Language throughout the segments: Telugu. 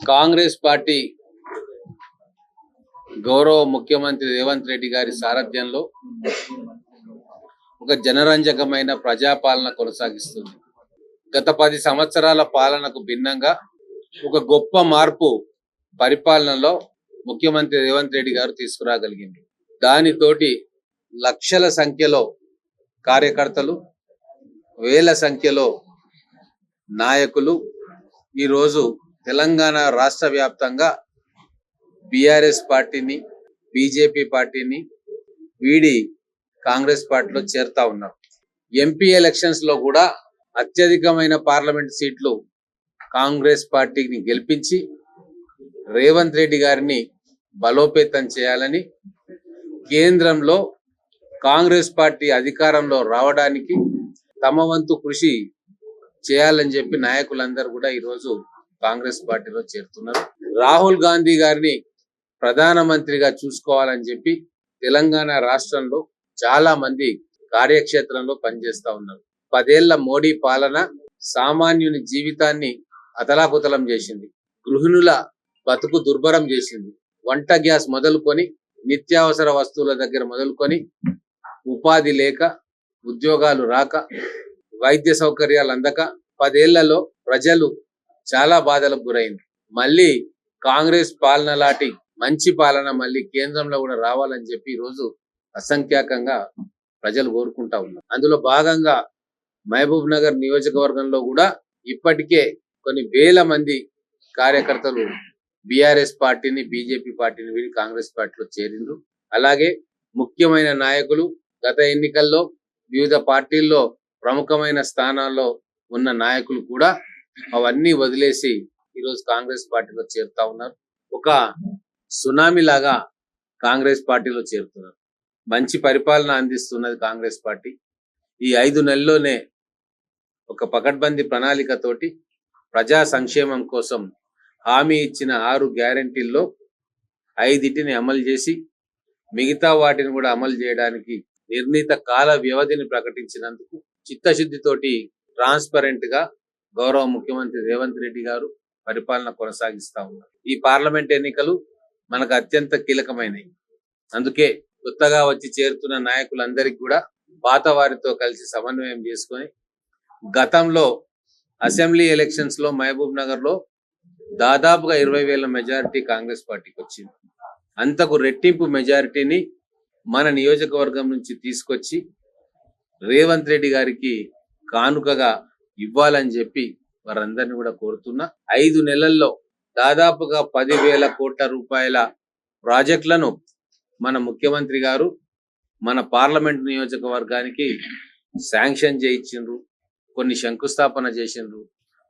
కాంగ్రెస్ పార్టీ గౌరవ ముఖ్యమంత్రి రేవంత్ రెడ్డి గారి సారథ్యంలో ఒక జనరంజకమైన ప్రజాపాలన కొనసాగిస్తుంది. గత పది సంవత్సరాల పాలనకు భిన్నంగా ఒక గొప్ప మార్పు పరిపాలనలో ముఖ్యమంత్రి రేవంత్ రెడ్డి గారు తీసుకురాగలిగింది. దానితోటి లక్షల సంఖ్యలో కార్యకర్తలు వేల సంఖ్యలో నాయకులు ఈరోజు తెలంగాణ రాష్ట్ర వ్యాప్తంగా బీఆర్ఎస్ పార్టీని బీజేపీ పార్టీని వీడి కాంగ్రెస్ పార్టీలో చేరుతా ఉన్నారు. ఎంపీ ఎలక్షన్స్లో కూడా అత్యధికమైన పార్లమెంట్ సీట్లు కాంగ్రెస్ పార్టీని గెలిపించి రేవంత్ రెడ్డి గారిని బలోపేతం చేయాలని కేంద్రంలో కాంగ్రెస్ పార్టీ అధికారంలో రావడానికి తమ వంతు కృషి చేయాలని చెప్పి నాయకులందరూ కూడా ఈరోజు కాంగ్రెస్ పార్టీలో చేరుతున్నారు. రాహుల్ గాంధీ గారిని ప్రధానమంత్రిగా చూసుకోవాలని చెప్పి తెలంగాణ రాష్ట్రంలో చాలా మంది కార్యక్షేత్రంలో పనిచేస్తా ఉన్నారు. పదేళ్ళ మోడీ పాలన సామాన్యుని జీవితాన్ని అతలాకుతలం చేసింది. గృహిణుల బతుకు దుర్భరం చేసింది. వంట గ్యాస్ మొదలుకొని నిత్యావసర వస్తువుల దగ్గర మొదలుకొని ఉపాధి లేక ఉద్యోగాలు రాక వైద్య సౌకర్యాలు అందక పదేళ్ళలో ప్రజలు చాలా బాధలకు గురైంది. మళ్ళీ కాంగ్రెస్ పాలన లాంటి మంచి పాలన మళ్ళీ కేంద్రంలో కూడా రావాలని చెప్పి ఈరోజు రోజు అసంఖ్యాకంగా ప్రజలు కోరుకుంటా ఉన్నారు. అందులో భాగంగా మహబూబ్ నగర్ నియోజకవర్గంలో కూడా ఇప్పటికే కొన్ని వేల మంది కార్యకర్తలు బీఆర్ఎస్ పార్టీని బీజేపీ పార్టీని వీడి కాంగ్రెస్ పార్టీలో చేరిండ్రు. అలాగే ముఖ్యమైన నాయకులు గత ఎన్నికల్లో వివిధ పార్టీల్లో ప్రముఖమైన స్థానాల్లో ఉన్న నాయకులు కూడా అవన్నీ వదిలేసి ఈరోజు కాంగ్రెస్ పార్టీలో చేరుతా ఉన్నారు. ఒక సునామీ లాగా కాంగ్రెస్ పార్టీలో చేరుతున్నారు. మంచి పరిపాలన అందిస్తున్నది కాంగ్రెస్ పార్టీ. ఈ ఐదు నెలల్లోనే ఒక పకడ్బందీ ప్రణాళికతోటి ప్రజా సంక్షేమం కోసం హామీ ఇచ్చిన ఆరు గ్యారంటీల్లో ఐదింటిని అమలు చేసి మిగతా వాటిని కూడా అమలు చేయడానికి నిర్ణీత కాల వ్యవధిని ప్రకటించినందుకు చిత్తశుద్ధితోటి ట్రాన్స్పరెంట్గా గౌరవ ముఖ్యమంత్రి రేవంత్ రెడ్డి గారు పరిపాలన కొనసాగిస్తా ఉన్నారు. ఈ పార్లమెంట్ ఎన్నికలు మనకు అత్యంత కీలకమైనవి. అందుకే కొత్తగా వచ్చి చేరుతున్న నాయకులందరికీ కూడా పాత వారితో కలిసి సమన్వయం చేసుకొని గతంలో అసెంబ్లీ ఎలక్షన్స్లో మహబూబ్ నగర్లో దాదాపుగా ఇరవై వేల మెజారిటీ కాంగ్రెస్ పార్టీకి వచ్చింది. అంతకు రెట్టింపు మెజారిటీని మన నియోజకవర్గం నుంచి తీసుకొచ్చి రేవంత్ రెడ్డి గారికి కానుకగా ఇవ్వాలని చెప్పి వారందరిని కూడా కోరుతున్నా. ఐదు నెలల్లో దాదాపుగా పదివేల కోట్ల రూపాయల ప్రాజెక్టులను మన ముఖ్యమంత్రి గారు మన పార్లమెంట్ నియోజకవర్గానికి శాంక్షన్ చేయించిండ్రు కొన్ని శంకుస్థాపన చేసిండ్రు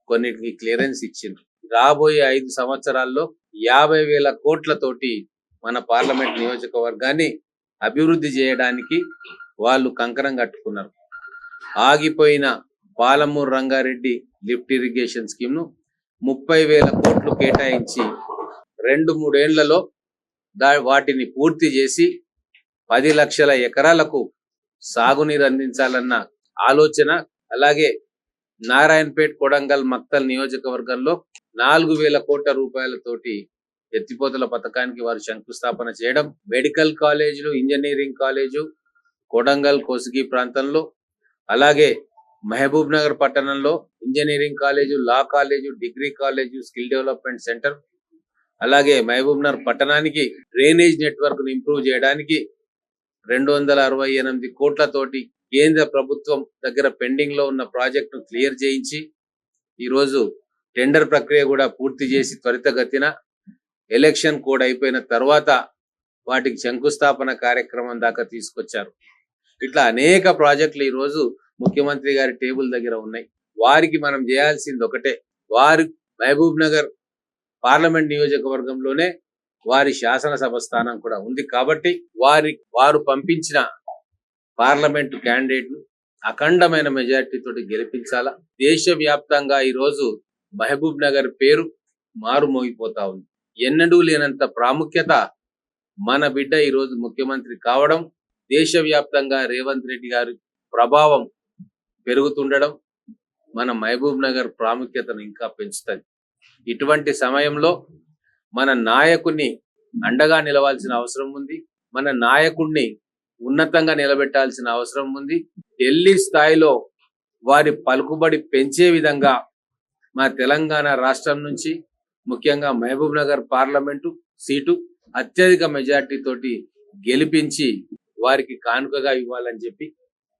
కొన్నిటికి క్లియరెన్స్ ఇచ్చిండ్రు. రాబోయే ఐదు సంవత్సరాల్లో యాభై వేల కోట్లతోటి మన పార్లమెంట్ నియోజకవర్గాన్ని అభివృద్ధి చేయడానికి వాళ్ళు కంకణం కట్టుకున్నారు. ఆగిపోయిన పాలమూరు రంగారెడ్డి లిఫ్ట్ ఇరిగేషన్ స్కీమ్ను ముప్పై వేల కోట్లు కేటాయించి రెండు మూడేళ్ళలో దా వాటిని పూర్తి చేసి పది లక్షల ఎకరాలకు సాగునీరు అందించాలన్న ఆలోచన అలాగే నారాయణపేట్ కొడంగల్ మక్తల్ నియోజకవర్గంలో నాలుగు వేల కోట్ల రూపాయలతోటి ఎత్తిపోతల పథకానికి వారు శంకుస్థాపన చేయడం మెడికల్ కాలేజీలు ఇంజనీరింగ్ కాలేజు కొడంగల్ కోసిగి ప్రాంతంలో అలాగే మహబూబ్ నగర్ పట్టణంలో engineering college law college degree college skill development centre అలాగే మహబూబ్ నగర్ పట్టణానికి డ్రైనేజ్ నెట్వర్క్ను ఇంప్రూవ్ చేయడానికి రెండు వందల అరవై ఎనిమిది కోట్లతోటి కేంద్ర ప్రభుత్వం దగ్గర పెండింగ్లో ఉన్న ప్రాజెక్ట్ను క్లియర్ చేయించి ఈ రోజు టెండర్ ప్రక్రియ కూడా పూర్తి చేసి త్వరితగతిన ఎలక్షన్ కోడ్ అయిపోయిన తర్వాత వాటికి శంకుస్థాపన కార్యక్రమం దాకా తీసుకొచ్చారు. ఇట్లా అనేక ప్రాజెక్టులు ఈ రోజు ముఖ్యమంత్రి గారి టేబుల్ దగ్గర ఉన్నాయి. వారికి మనం చేయాల్సింది ఒకటే. వారు మహబూబ్ నగర్ పార్లమెంట్ నియోజకవర్గంలోనే వారి శాసనసభ స్థానం కూడా ఉంది కాబట్టి వారి వారు పంపించిన పార్లమెంట్ క్యాండిడేట్ను అఖండమైన మెజారిటీ తోటి గెలిపించాలా? దేశ వ్యాప్తంగా ఈ రోజు మహబూబ్ నగర్ పేరు మారుమోగిపోతా ఉంది. ఎన్నడూ లేనంత ప్రాముఖ్యత మన బిడ్డ ఈ రోజు ముఖ్యమంత్రి కావడం దేశవ్యాప్తంగా రేవంత్ రెడ్డి గారి ప్రభావం పెరుగుతుండడం మన మహబూబ్ నగర్ ప్రాముఖ్యతను ఇంకా పెంచుతుంది ఇటువంటి సమయంలో మన నాయకుడిని అండగా నిలవాల్సిన అవసరం ఉంది. మన నాయకుడిని ఉన్నతంగా నిలబెట్టాల్సిన అవసరం ఉంది. ఢిల్లీ స్థాయిలో వారి పలుకుబడి పెంచే విధంగా మా తెలంగాణ రాష్ట్రం నుంచి ముఖ్యంగా మహబూబ్ నగర్ పార్లమెంటు సీటు అత్యధిక మెజార్టీ తోటి గెలిపించి వారికి కానుకగా ఇవ్వాలని చెప్పి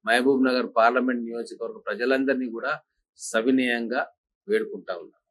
మహబూబ్ నగర్ పార్లమెంట్ నియోజకవర్గ ప్రజలందరినీ కూడా సవినయంగా వేడుకుంటా ఉన్నాను.